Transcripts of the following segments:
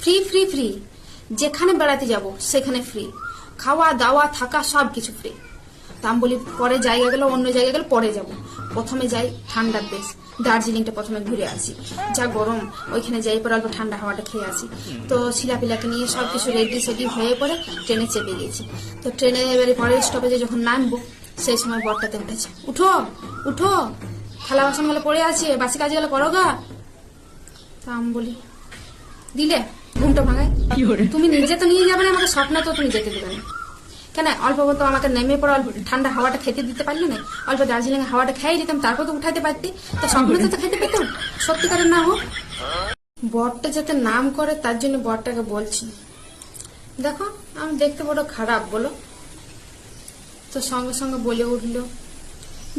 Free free free যেখানে বেড়াতে যাব, সেখানে ফ্রি খাওয়া, দাওয়া, থাকা, সব কিছু ফ্রি তা আমি বলি পরে জায়গা গেলে, অন্য জায়গা গেলে, পরে যাব। প্রথমে যাই ঠান্ডার দেশ, দার্জিলিংটা প্রথমে ঘুরে আসি। যা গরম, ওইখানে যাই পরে অল্প ঠান্ডা হাওয়াটা খেয়ে আসি। তো শিলাপিলাকে নিয়ে সব কিছু রেডি সেডি হয়ে পরে ট্রেনে চেপে গেছি। তো ট্রেনে এবারে পরের স্টপেজে যখন নামবো, সেই সময় বরটাতে উঠেছে। উঠো উঠো। থালা বাসনগুলো পড়ে আছে, বাসি কাজগুলো করো গা। তা আমি বলি দিলে? ঘুমটা ভাঙায়? তুমি নিজে তো নিয়ে যাবে না আমাকে স্বপ্ন তো তুমি যেতে দেবে না। কেন? অল্প মতো আমাকে নেমে পড়ে অল্প ঠান্ডা হাওয়াটা খেতে দিতে পারলে না? অল্প দার্জিলিং হাওয়াটা খেয়ে দিতাম তারপর তো উঠাইতে পারতি। তো স্বপ্ন তো খেতে পেতাম। সত্যিকারের না হোক। বরটা যাতে নাম করে তার জন্য বরটাকে বলছি। দেখো আমি দেখতে বড় খারাপ বলো। তো সঙ্গে সঙ্গে বলে উঠল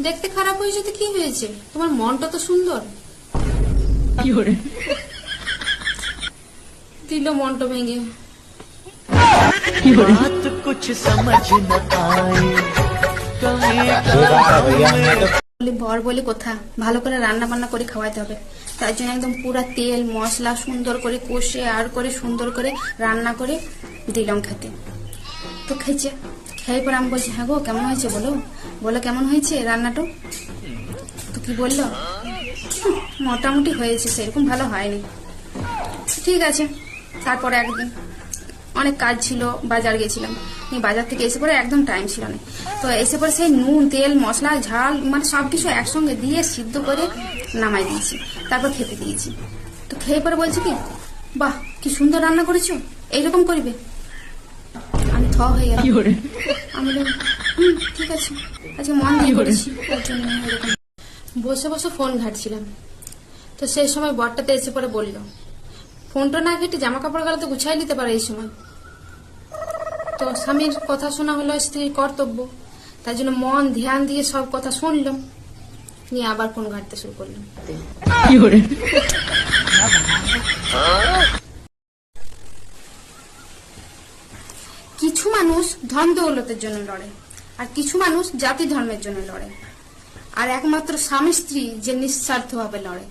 দেখতে খারাপ হয়েছে তো কি হয়েছে? তোমার মনটা তো সুন্দর। দিল মনটা ভেঙে বর বলে কোথা ভালো করে রান্না বান্না করে খাওয়াতে হবে তার জন্য একদম পুরা তেল মশলা সুন্দর করে কষে আর করে সুন্দর করে রান্না করে দিলাম খেতে তো খেয়েছে খেয়ে পর আমি বলছি হ্যাঁ গো কেমন হয়েছে বলো বলো কেমন হয়েছে রান্নাটা তো কি বলল মোটামুটি হয়েছে সেরকম ভালো হয়নি ঠিক আছে তারপরে একদিন অনেক কাজ ছিল বাজার গেছিলাম। বাজার থেকে এসে পরে একদম টাইম ছিল না। তো এসে পরে সেই নুন তেল মশলা ঝাল মানে সবকিছু একসঙ্গে দিয়ে সিদ্ধ করে নামাই দিয়েছি। তারপর খেতে দিয়েছি। তো খেয়ে পরে বলছে কি বাহ কি সুন্দর রান্না করেছ এইরকম করবে? আমি থ হয়ে গেলাম। আমি ঠিক আছে। আজকে মন দিয়ে করেছি বসে বসে ফোন ঘাটছিলাম। তো সেই সময় বরটাতে এসে পরে বলল ফোনটা না ঘেটে জামা কাপড় গেলে তো গুছাই নিতে পারে এই সময়। তো স্বামীর কথা শোনা হলো স্ত্রীর কর্তব্য। তার জন্য মন ধ্যান দিয়ে সব কথা শুনলাম নিয়ে আবার ফোন ঘাটতে শুরু করলাম কিছু মানুষ ধন দৌলতের জন্য লড়ে আর কিছু মানুষ জাতি ধর্মের জন্য লড়ে। আর একমাত্র স্বামী স্ত্রী যে নিঃস্বার্থভাবে লড়ে।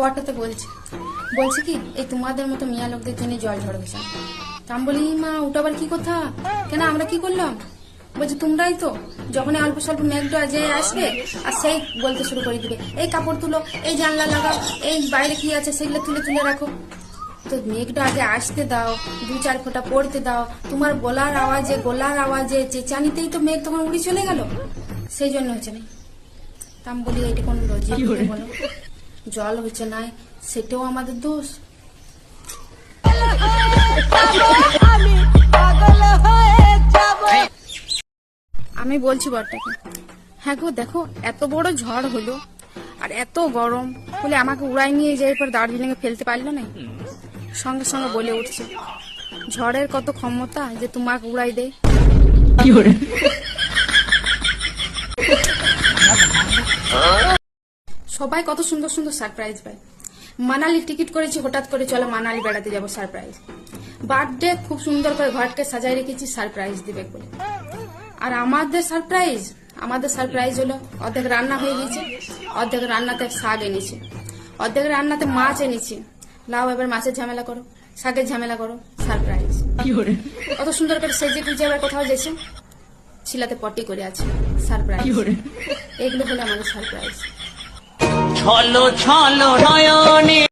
বটাতে বলছে। বলছে কি, এই তোমাদের মতো মিয়া লোকদের জন্য জল ঝড় তা আমি বলি, মা, ওটা আবার কি কথা? কেন আমরা কি করলাম? বলছে, তোমরাই তো। যখনই অল্প স্বল্প মেঘটা যে আসবে, আর সেই বলতে শুরু করে দিবে। এই কাপড় তুলো, এই জানলা লাগাও, এই বাইরে কি আছে সেগুলো তুলে তুলে রাখো। তো মেঘটা আগে আসতে দাও দু চার ফোঁটা পড়তে দাও। তোমার গলার আওয়াজে গলার আওয়াজে চেঁচানিতেই তো মেঘ তখন উড়ে চলে গেল। সেই জন্য হচ্ছে না। আমি বলি এটা কোন লজিক বলো। জল হচ্ছে না সেটাও আমাদের দোষ। আমি বলছি বরটাকে হ্যাঁ গো দেখো এত বড় ঝড় হলো আর এত গরম বলে আমাকে উড়াই নিয়ে যাই পর দার্জিলিং এ ফেলতে পারল না? সঙ্গে সঙ্গে বলে উঠছে ঝড়ের কত ক্ষমতা যে তোমাকে উড়াই দেয়? সবাই কত সুন্দর সুন্দর সারপ্রাইজ পায়। মানালি টিকিট করেছি হঠাৎ করে চলো মানালি বেড়াতে যাব সারপ্রাইজ বার্থডে খুব সুন্দর করে ঘরকে সাজাই রেখেছি সারপ্রাইজ দিবে বলে। আর আমাদের সারপ্রাইজ আমাদের সারপ্রাইজ হলো অর্ধেক রান্না হয়ে গেছে অর্ধেক রান্নাতে শাক এনেছি অর্ধেক রান্নাতে মাছ এনেছি। লাও এবার মাছের ঝামেলা করো শাকের ঝামেলা করো সারপ্রাইজ। কত সুন্দর করে সেজে গুজে আবার কোথাও গেছে? ছিলাতে পটি করে আছে সারপ্রাইজ। এগুলো হলো আমাদের সারপ্রাইজ। ছলো ছলো নয়নে।